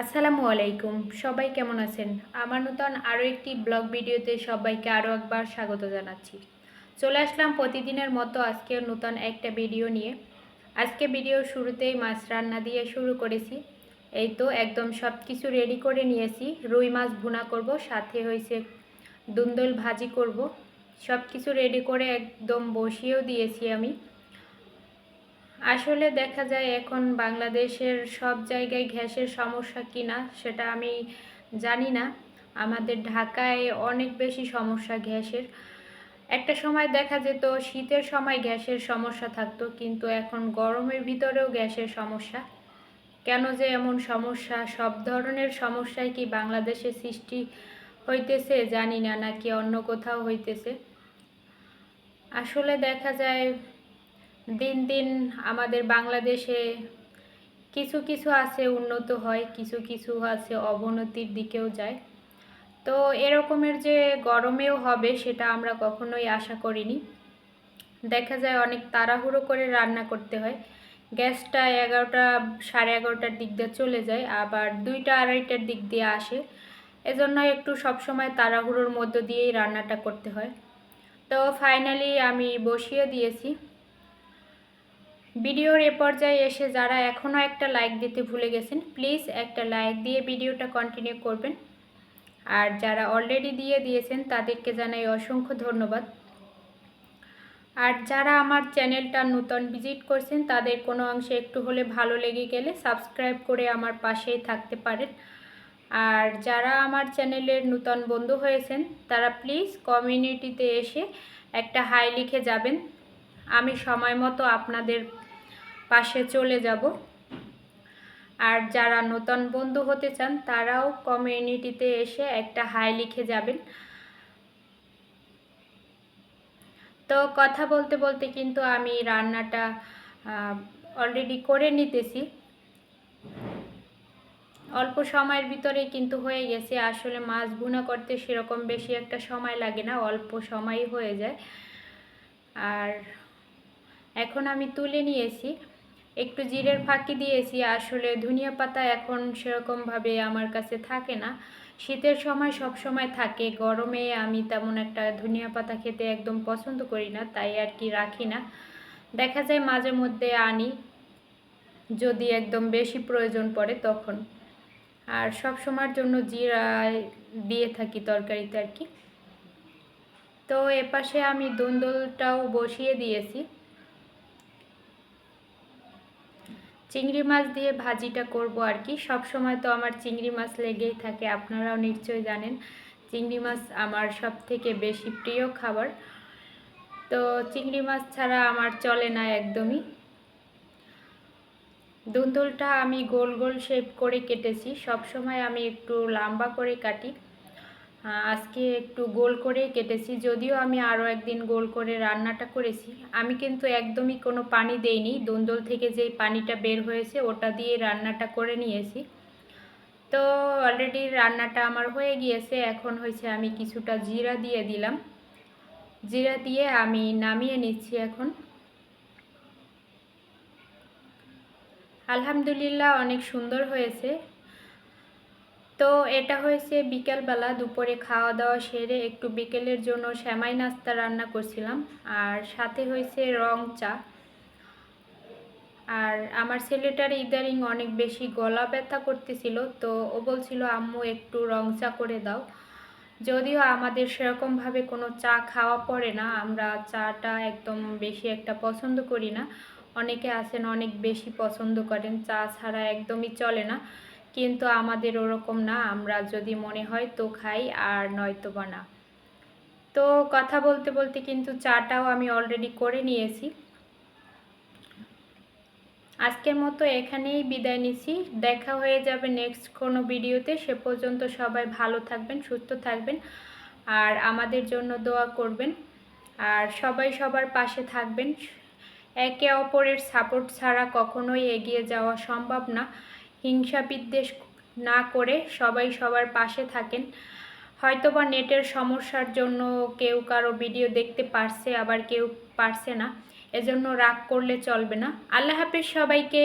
আসসালামু আলাইকুম, সবাই কেমন আছেন? আমার নতুন আরও একটি ব্লগ ভিডিওতে সবাইকে আরও একবার স্বাগত জানাচ্ছি। চলে আসলাম প্রতিদিনের মতো আজকে নতুন একটা ভিডিও নিয়ে। আজকে ভিডিওর শুরুতেই মাছ রান্না দিয়ে শুরু করেছি। এই তো একদম সব কিছু রেডি করে নিয়েছি। রুই মাছ ভুনা করব, সাথে হয়েছে দুন্দল ভাজি করব। সব কিছু রেডি করে একদম বসিয়েও দিয়েছি আমি। আসলে দেখা যায় এখন বাংলাদেশের সব জায়গায় গ্যাসের সমস্যা কিনা সেটা আমি জানি না। আমাদের ঢাকায় অনেক বেশি সমস্যা গ্যাসের। একটা সময় দেখা যেত শীতের সময় গ্যাসের সমস্যা থাকতো, কিন্তু এখন গরমের ভিতরেও গ্যাসের সমস্যা। কেন যে এমন সমস্যা, সব ধরনের সমস্যায় কি বাংলাদেশে সৃষ্টি হইতেছে জানি না, নাকি অন্য কোথাও হইতেছে। আসলে দেখা যায় দিন দিন আমাদের বাংলাদেশে কিছু কিছু আছে উন্নত হয়, কিছু কিছু আছে অবনতির দিকেও যায়। তো এরকমের যে গরমেও হবে সেটা আমরা কখনোই আশা করিনি। দেখা যায় অনেক তাড়াহুড়ো করে রান্না করতে হয়। গ্যাসটা এগারোটা, সাড়ে এগারোটার দিক দিয়ে চলে যায়, আবার দুইটা, আড়াইটার দিক দিয়ে আসে। এজন্য একটু সবসময় তাড়াহুড়োর মধ্য দিয়েই রান্নাটা করতে হয়। তো ফাইনালি আমি বসিয়ে দিয়েছি। ভিডিওর এ পর্যায়ে এসে যারা এখনও একটা লাইক দিতে ভুলে গেছেন প্লিজ একটা লাইক দিয়ে ভিডিওটা কন্টিনিউ করবেন। আর যারা অলরেডি দিয়ে দিয়েছেন, তাদেরকে জানাই অসংখ্য ধন্যবাদ। আর যারা আমার চ্যানেলটা নূতন ভিজিট করছেন, তাদের কোনো অংশে একটু হলে ভালো লেগে গেলে সাবস্ক্রাইব করে আমার পাশেই থাকতে পারেন। আর যারা আমার চ্যানেলের নূতন বন্ধু হয়েছেন, তারা প্লিজ কমিউনিটিতে এসে একটা হাই লিখে যাবেন। আমি সময় মতো আপনাদের পাশে চলে যাব। আর যারা নতুন বন্ধু হতে চান, তারাও কমিউনিটিতে এসে একটা হাই লিখে যাবেন। তো কথা বলতে বলতে কিন্তু আমি রান্নাটা অলরেডি করে নিতেছি। অল্প সময়ের ভিতরে কিন্তু হয়ে গেছে। আসলে মাছ ভুনা করতে সেরকম বেশি একটা সময় লাগে না, অল্প সময়ই হয়ে যায়। আর এখন আমি তুলে নিয়েছি। একটু জিরের ফাঁকি দিয়েছি। আসলে ধনিয়া পাতা এখন সেরকমভাবে আমার কাছে থাকে না। শীতের সময় সব সময় থাকে। গরমে আমি তেমন একটা ধনিয়া পাতা খেতে একদম পছন্দ করি না, তাই আর কি রাখি না। দেখা যায় মাঝে মধ্যে আনি, যদি একদম বেশি প্রয়োজন পড়ে তখন। আর সব সময়ের জন্য জিরা দিয়ে থাকি তরকারিতে আর কি। তো এপাশে আমি দুন্দলটাও বসিয়ে দিয়েছি। চিংড়ি মাছ দিয়ে ভাজিটা করব আর কি। সব সময় তো আমার চিংড়ি মাছ লেগেই থাকে, আপনারাও নিশ্চয়ই জানেন। চিংড়ি মাছ আমার সব থেকে বেশি প্রিয় খাবার। তো চিংড়ি মাছ ছাড়া আমার চলে না একদমই। দুন্দুলটা আমি গোল গোল শেপ করে কেটেছি, সব সময় আমি একটু লম্বা করে কাটি। আজকে একটু গোল করে কেটেছি, যদিও আমি আরও একদিন গোল করে রান্নাটা করেছি। আমি কিন্তু একদমই কোনো পানি দেইনি, দন্দল থেকে যেই পানিটা বের হয়েছে ওটা দিয়ে রান্নাটা করে নিয়েছি। তো অলরেডি রান্নাটা আমার হয়ে গিয়েছে, এখন হয়েছে আমি কিছুটা জিরা দিয়ে দিলাম। জিরা দিয়ে আমি নামিয়ে নিচ্ছি এখন। আলহামদুলিল্লাহ অনেক সুন্দর হয়েছে। তো এটা হয়েছে বিকেলবেলা দুপুরে খাওয়া দাওয়া সেরে একটু বিকেলের জন্য শ্যামাই নাস্তা রান্না করছিলাম। আর সাথে হয়েছে রং চা। আর আমার ছেলেটার ইদারিং অনেক বেশি গলা ব্যথা করতেছিল, তো ও বলছিল, আম্মু, একটু রং চা করে দাও। যদিও আমাদের সেরকমভাবে কোনো চা খাওয়া পড়ে না, আমরা চাটা একদম বেশি একটা পছন্দ করি না। অনেকে আছেন অনেক বেশি পছন্দ করেন, চা ছাড়া একদমই চলে না। কিন্তু আমাদের ওরকম না, আমরা যদি মনে হয় তো খাই আর নয়তো বা না। তো কথা বলতে বলতে কিন্তু চাটাও আমি অলরেডি করে নিয়েছি। আজকের মতো এখানেই বিদায় নিছি দেখা হয়ে যাবে নেক্সট কোনো ভিডিওতে। সে পর্যন্ত সবাই ভালো থাকবেন, সুস্থ থাকবেন আর আমাদের জন্য দোয়া করবেন। আর সবাই সবার পাশে থাকবেন। একে অপরের সাপোর্ট ছাড়া কখনোই এগিয়ে যাওয়া সম্ভব না। হিংসা বিদ্বেষ না করে সবাই সবার পাশে থাকেন। হয়তো বা নেটের সমস্যার জন্য কেউ কারও ভিডিও দেখতে পারছে, আবার কেউ পারছে না। এজন্য রাগ করলে চলবে না। আল্লাহ হাফিজ সবাইকে